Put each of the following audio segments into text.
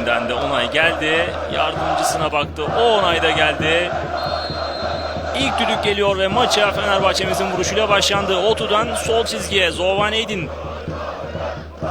Eğitimden de onay geldi. Yardımcısına baktı. O onay da geldi. İlk düdük geliyor ve maça Fenerbahçe'mizin vuruşuyla başlandı. Otu'dan sol çizgiye Zovan Eydin.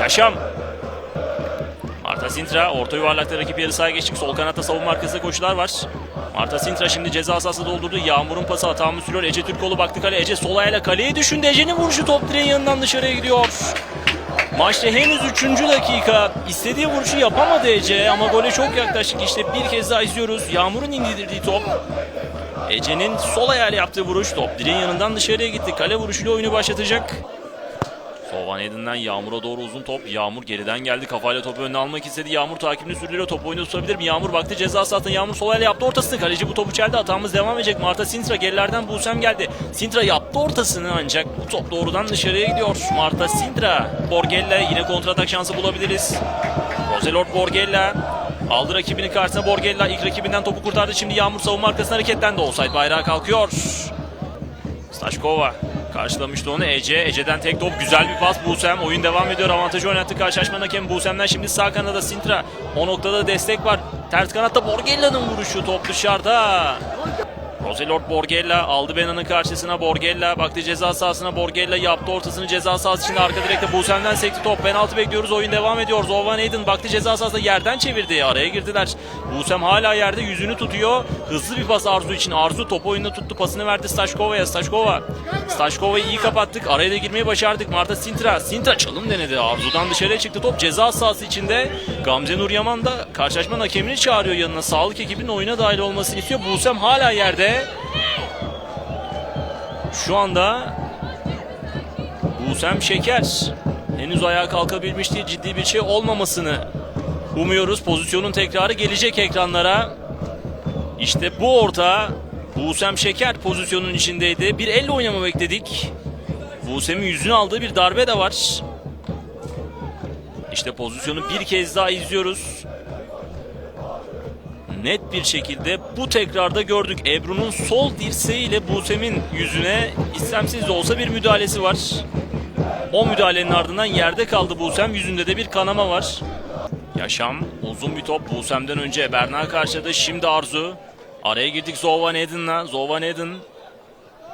Yaşam. Marta Sintra orta yuvarlakta rakip yarı sahaya geçtik. Sol kanatta savunma arkasında koşular var. Marta Sintra şimdi ceza sahası doldurdu. Yağmur'un pası hatamı sürüyor. Ece Türkoğlu baktı kale. Ece sol ayağıyla kaleye düşündü. Ece'nin vuruşu top direğin yanından dışarıya gidiyor. Maçta henüz 3. dakika. İstediği vuruşu yapamadı Ece ama gole çok yaklaştık. İşte bir kez daha izliyoruz. Yağmur'un indirdiği top. Ece'nin sol ayağıyla yaptığı vuruş top direğin yanından dışarıya gitti. Kale vuruşuyla oyunu başlatacak. Sovan Eden'den Yağmur'a doğru uzun top. Yağmur geriden geldi. Kafayla topu önüne almak istedi. Yağmur takibini sürdürüyor. Topu oyunda tutabilir mi? Yağmur baktı ceza sahasına. Yağmur sol yaptı ortasını. Kaleci bu topu çeldi. Hatamız devam edecek. Marta Sintra gerilerden Busem geldi. Sintra yaptı ortasını ancak bu top doğrudan dışarıya gidiyor. Marta Sintra. Borgella yine kontratak şansı bulabiliriz. Roselort Borgella. Aldı rakibini karşısına Borgella. ilk rakibinden topu kurtardı. Şimdi Yağmur savunma arkasına hareketlendi. Offside bayrağı kalkıyor. Staşkova karşılamıştı onu Ece. Ece'den tek top güzel bir pas Busem. Oyun devam ediyor. Avantajı oynattı karşılaşmanın hakemi Busem'den şimdi sağ kanada Sintra. O noktada destek var. Ters kanatta Borgella'nın vuruşu top dışarıda. Roselort Borgella aldı Bena'nın karşısına. Borgella baktı ceza sahasına. Borgella yaptı ortasını ceza sahası içinde arka direkte. Busem'den sekti top. Penaltı bekliyoruz. Oyun devam ediyor. Zovan Aydın baktı ceza sahasına. Yerden çevirdi. Araya girdiler. Busem hala yerde yüzünü tutuyor. Hızlı bir pas Arzu için. Arzu top oyunda tuttu. Pasını verdi Staşkova'ya. Staşkova Staşkova'yı iyi kapattık. Araya da girmeyi başardık. Marta Sintra Sintra çalım denedi. Arzu'dan dışarıya çıktı top. Ceza sahası içinde Gamze Nur Yaman da karşılaşmanın hakemini çağırıyor yanına. Sağlık ekibinin oyuna dahil olmasını istiyor. Busem hala yerde şu anda Busem Şeker henüz ayağa kalkabilmiş değil ciddi bir şey olmamasını umuyoruz. Pozisyonun tekrarı gelecek ekranlara. İşte bu orta Busem Şeker pozisyonun içindeydi. Bir elle oynama bekledik. Busem'in yüzünü aldığı bir darbe de var. İşte pozisyonu bir kez daha izliyoruz net bir şekilde bu tekrarda gördük. Ebru'nun sol dirseğiyle Busem'in yüzüne istemsiz de olsa bir müdahalesi var. O müdahalenin ardından yerde kaldı Busem. Yüzünde de bir kanama var. Yaşam uzun bir top Busem'den önce Berna karşıladı. Şimdi Arzu. Araya girdik Zovan Eden'la. Zovan Eden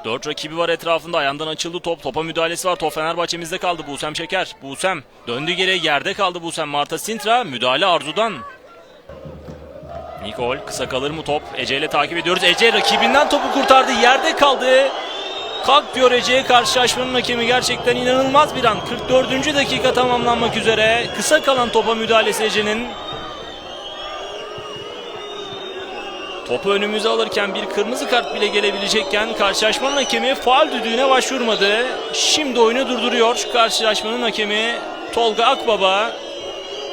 Dört rakibi var etrafında. Ayağından açıldı top. Topa müdahalesi var. Top Fenerbahçe'mizde kaldı. Busem Şeker. Busem. Döndü geriye. Yerde kaldı Busem. Marta Sintra. Müdahale Arzu'dan. Nikol kısa kalır mı top? Ece ile takip ediyoruz. Ece rakibinden topu kurtardı. Yerde kaldı. Kalk diyor Ece'ye karşılaşmanın hakemi gerçekten inanılmaz bir an. 44. dakika tamamlanmak üzere. Kısa kalan topa müdahalesi Ece'nin. Topu önümüze alırken bir kırmızı kart bile gelebilecekken karşılaşmanın hakemi faal düdüğüne başvurmadı. Şimdi oyunu durduruyor. Karşılaşmanın hakemi Tolga Akbaba.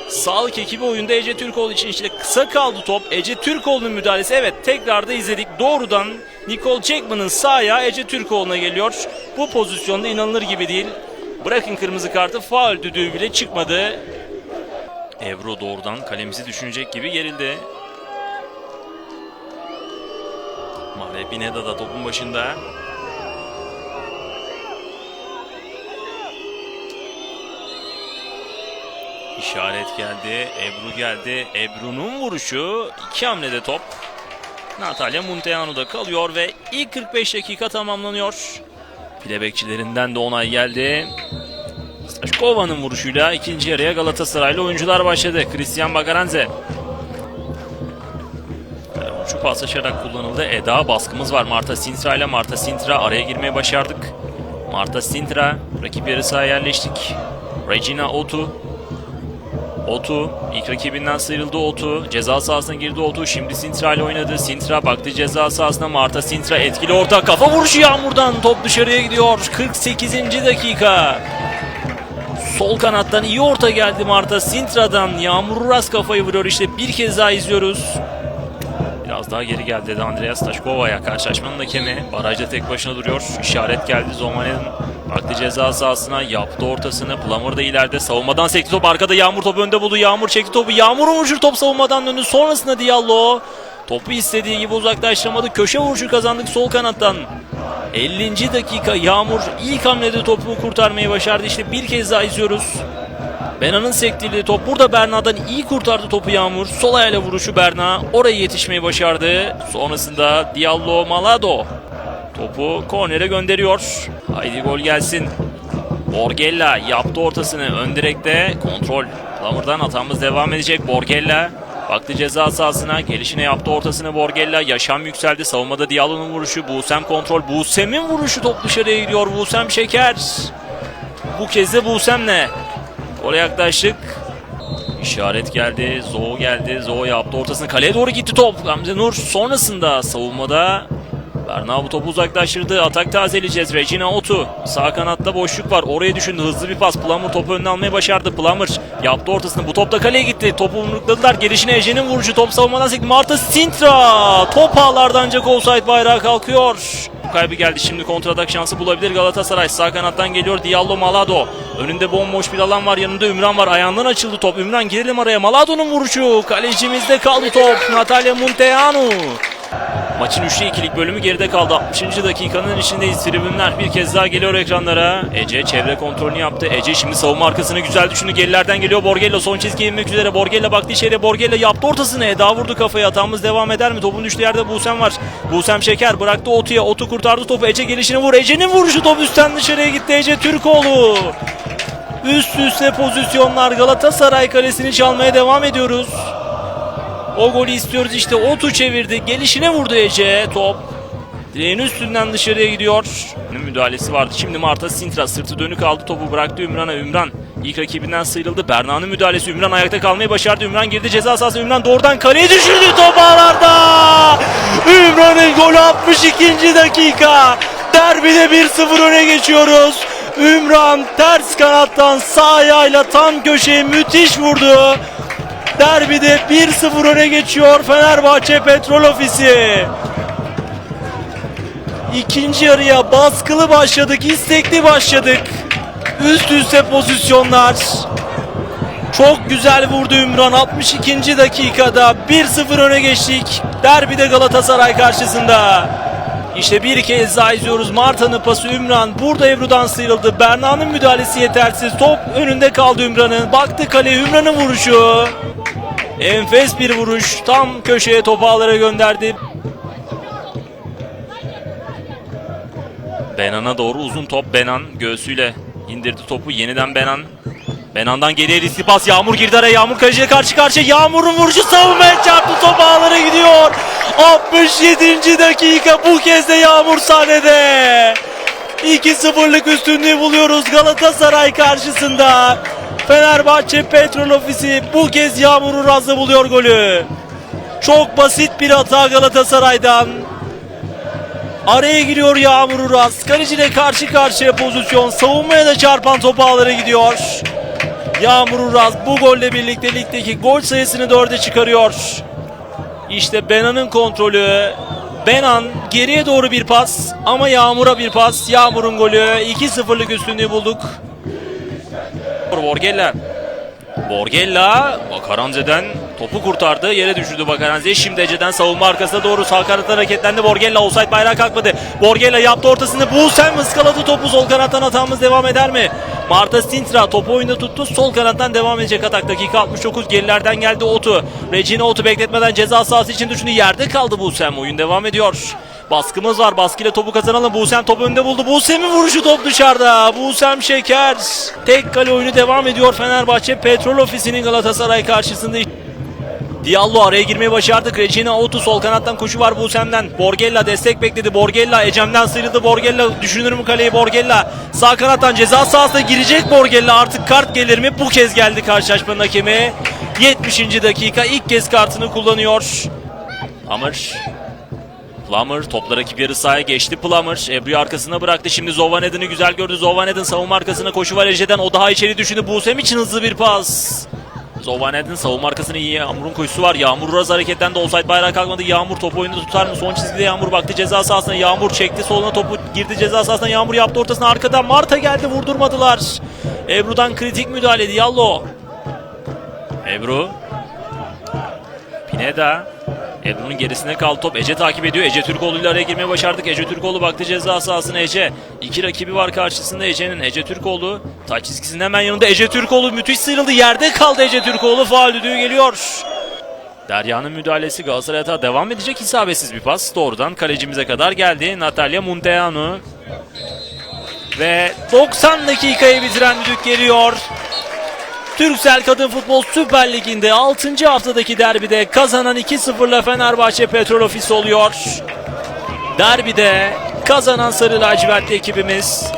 Sağlık ekibi oyunda Ece Türkoğlu için işte kısa kaldı top. Ece Türkoğlu'nun müdahalesi evet tekrarda izledik. Doğrudan Nicole Jackman'ın sağ Ece Türkoğlu'na geliyor. Bu pozisyonda inanılır gibi değil. Bırakın kırmızı kartı faul düdüğü bile çıkmadı. Ebru doğrudan kalemizi düşünecek gibi gerildi. Mare Bineda da topun başında. İşaret geldi. Ebru geldi. Ebru'nun vuruşu. iki hamlede top. Natalya Munteano'da kalıyor ve ilk 45 dakika tamamlanıyor. File bekçilerinden de onay geldi. Staşkova'nın vuruşuyla ikinci yarıya Galatasaraylı oyuncular başladı. Christian Bagaranze. Şu paslaşarak kullanıldı. Eda baskımız var. Marta Sintra ile Marta Sintra araya girmeye başardık. Marta Sintra rakip yarı sahaya yerleştik. Regina Otu Otu ilk rakibinden sıyrıldı Otu. Ceza sahasına girdi Otu. Şimdi Sintra ile oynadı. Sintra baktı ceza sahasına. Marta Sintra etkili orta. Kafa vuruşu Yağmur'dan. Top dışarıya gidiyor. 48. dakika. Sol kanattan iyi orta geldi Marta Sintra'dan. Yağmur Uras kafayı vuruyor. İşte bir kez daha izliyoruz. Biraz daha geri geldi dedi Andreas Taşkova'ya. Karşılaşmanın hakemi barajda tek başına duruyor. İşaret geldi Zomane'nin. Baktı ceza sahasına yaptı ortasını. Plummer da ileride savunmadan sekti top. Arkada Yağmur topu önde buldu. Yağmur çekti topu. Yağmur vuruşu top savunmadan döndü. Sonrasında Diallo. Topu istediği gibi uzaklaştıramadı. Köşe vuruşu kazandık sol kanattan. 50. dakika Yağmur ilk hamlede topu kurtarmayı başardı. İşte bir kez daha izliyoruz. Bena'nın sektirdiği top burada Berna'dan iyi kurtardı topu Yağmur. Sol ayağıyla vuruşu Berna. Oraya yetişmeyi başardı. Sonrasında Diallo Malado. Topu kornere gönderiyor. Haydi gol gelsin. Borgella yaptı ortasını ön direkte kontrol. Lamur'dan hatamız devam edecek. Borgella baktı ceza sahasına. Gelişine yaptı ortasını Borgella. Yaşam yükseldi. Savunmada Diallo'nun vuruşu. Busem kontrol. Busem'in vuruşu top dışarıya gidiyor. Busem şeker. Bu kez de Busem'le. Gole yaklaştık. İşaret geldi. Zo geldi. Zo yaptı ortasını. Kaleye doğru gitti top. Gamze Nur sonrasında savunmada Berna bu topu uzaklaştırdı. Atak tazeleyeceğiz. Regina Otu. Sağ kanatta boşluk var. Oraya düşündü. Hızlı bir pas. Plummer topu önüne almayı başardı. Plummer yaptı ortasını. Bu top da kaleye gitti. Topu yumrukladılar. Gelişine Ece'nin vuruşu. Top savunmadan sekti. Marta Sintra. Top ağlardan ancak offside bayrağı kalkıyor. Kaybı geldi. Şimdi kontratak şansı bulabilir Galatasaray. Sağ kanattan geliyor Diallo Malado. Önünde bomboş bir alan var. Yanında Ümran var. Ayağından açıldı top. Ümran girelim araya. Malado'nun vuruşu. Kalecimizde kaldı top. Natalia Munteanu. Maçın 3'te 2'lik bölümü geride kaldı. 60. dakikanın içindeyiz. Tribünler bir kez daha geliyor ekranlara. Ece çevre kontrolünü yaptı. Ece şimdi savunma arkasını güzel düşündü. Gerilerden geliyor Borgello. Son çizgiye inmek üzere. Borgello baktı içeriye. Borgello yaptı ortasını. Eda vurdu kafaya. Hatamız devam eder mi? Topun düştüğü yerde Busem var. Busem şeker. Bıraktı Otu'ya. Otu kurtardı topu. Ece gelişine vur. Ece'nin vuruşu top üstten dışarıya gitti. Ece Türkoğlu. Üst üste pozisyonlar. Galatasaray kalesini çalmaya devam ediyoruz. O golü istiyoruz işte. Otu çevirdi. Gelişine vurdu Ece. Top. Direğin üstünden dışarıya gidiyor. Müdahalesi vardı. Şimdi Marta Sintra sırtı dönük aldı. Topu bıraktı Ümran'a. Ümran ilk rakibinden sıyrıldı. Berna'nın müdahalesi. Ümran ayakta kalmayı başardı. Ümran girdi ceza sahası. Ümran doğrudan kaleye düşürdü top ağlarda. Ümran'ın golü 62. dakika. Derbide 1-0 öne geçiyoruz. Ümran ters kanattan sağ ayağıyla tam köşeye müthiş vurdu. Derbide 1-0 öne geçiyor Fenerbahçe Petrol Ofisi. İkinci yarıya baskılı başladık, istekli başladık. Üst üste pozisyonlar. Çok güzel vurdu Ümran 62. dakikada 1-0 öne geçtik. Derbide Galatasaray karşısında. İşte bir kez daha izliyoruz. Marta'nın pası Ümran. Burada Ebru'dan sıyrıldı. Berna'nın müdahalesi yetersiz. Top önünde kaldı Ümran'ın. Baktı kaleye Ümran'ın vuruşu. Enfes bir vuruş. Tam köşeye topu ağlara gönderdi. Benan'a doğru uzun top. Benan göğsüyle indirdi topu. Yeniden Benan. Benan'dan geriye riskli pas. Yağmur girdi araya. Yağmur kaleciyle karşı karşıya. Yağmur'un vuruşu savunmaya çarptı. Top ağlara gidiyor. 67. dakika. Bu kez de Yağmur sahnede. 2-0'lık üstünlüğü buluyoruz Galatasaray karşısında. Fenerbahçe Petrol Ofisi bu kez Yağmur Uraz'la buluyor golü. Çok basit bir hata Galatasaray'dan. Araya giriyor Yağmur Uraz. Kaleciyle karşı karşıya pozisyon. Savunmaya da çarpan top ağlara gidiyor. Yağmur Uraz bu golle birlikte ligdeki gol sayısını dörde çıkarıyor. İşte Benan'ın kontrolü. Benan geriye doğru bir pas ama Yağmur'a bir pas. Yağmur'un golü 2-0'lık üstünlüğü bulduk. Borgella. Borgella Bakaranze'den topu kurtardı. Yere düşürdü Bakaranze. Şimdi Ece'den savunma arkasına doğru sağ kanattan hareketlendi. Borgella offside bayrağı kalkmadı. Borgella yaptı ortasını. Busem ıskaladı topu. Sol kanattan hatamız devam eder mi? Marta Sintra topu oyunda tuttu. Sol kanattan devam edecek atak. Dakika 69 gerilerden geldi Otu. Regina Otu bekletmeden ceza sahası için düşündü. Yerde kaldı Busem. Oyun devam ediyor. Baskımız var. Baskıyla topu kazanalım. Busem topu önde buldu. Busem'in vuruşu top dışarıda. Busem şeker. Tek kale oyunu devam ediyor. Fenerbahçe Petrol Ofisi'nin Galatasaray karşısında. Diallo araya girmeyi başardık. Regina Otu sol kanattan koşu var Busem'den. Borgella destek bekledi. Borgella Ecem'den sıyrıldı. Borgella düşünür mü kaleyi Borgella? Sağ kanattan ceza sahasına girecek Borgella. Artık kart gelir mi? Bu kez geldi karşılaşmanın hakemi. 70. dakika ilk kez kartını kullanıyor. Hamır Plummer topla rakip yarı sahaya geçti Plummer. Ebru'yu arkasına bıraktı. Şimdi Zovanedin'i güzel gördü. Zovanedin savunma arkasına koşu var Ece'den. O daha içeri düşündü. Busem için hızlı bir pas. Zovanedin savunma arkasına iyi. Yağmur'un koşusu var. Yağmur Uraz hareketten de offside bayrağı kalkmadı. Yağmur topu oyunda tutar mı? Son çizgide Yağmur baktı ceza sahasına. Yağmur çekti soluna topu girdi ceza sahasına. Yağmur yaptı ortasına. Arkadan Marta geldi vurdurmadılar. Ebru'dan kritik müdahale Diallo. Ebru. Pineda. Ebru'nun gerisinde kaldı top. Ece takip ediyor. Ece Türkoğlu ile araya girmeye başardık. Ece Türkoğlu baktı ceza sahasına Ece. İki rakibi var karşısında Ece'nin. Ece Türkoğlu taç çizgisinin hemen yanında. Ece Türkoğlu müthiş sıyrıldı. Yerde kaldı Ece Türkoğlu. Faal düdüğü geliyor. Derya'nın müdahalesi Galatasaray atağı devam edecek. isabetsiz bir pas. Doğrudan kalecimize kadar geldi. Natalia Munteanu. Ve 90 dakikayı bitiren düdük geliyor. Türksel Kadın Futbol Süper Ligi'nde 6. haftadaki derbide kazanan 2-0'la Fenerbahçe Petrol Ofisi oluyor. Derbide kazanan Sarı Lacivertli ekibimiz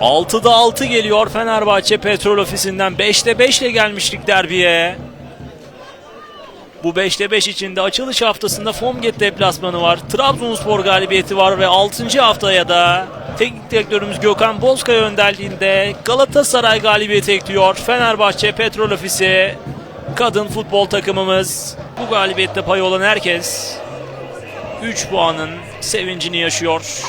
6'da 6 geliyor Fenerbahçe Petrol Ofisi'nden 5'te 5 ile gelmiştik derbiye. Bu 5'te 5 içinde açılış haftasında Fomget deplasmanı var. Trabzonspor galibiyeti var ve 6. haftaya da teknik direktörümüz Gökhan Bozkaya önderliğinde Galatasaray galibiyeti ekliyor. Fenerbahçe Petrol Ofisi kadın futbol takımımız. Bu galibiyette payı olan herkes 3 puanın sevincini yaşıyor.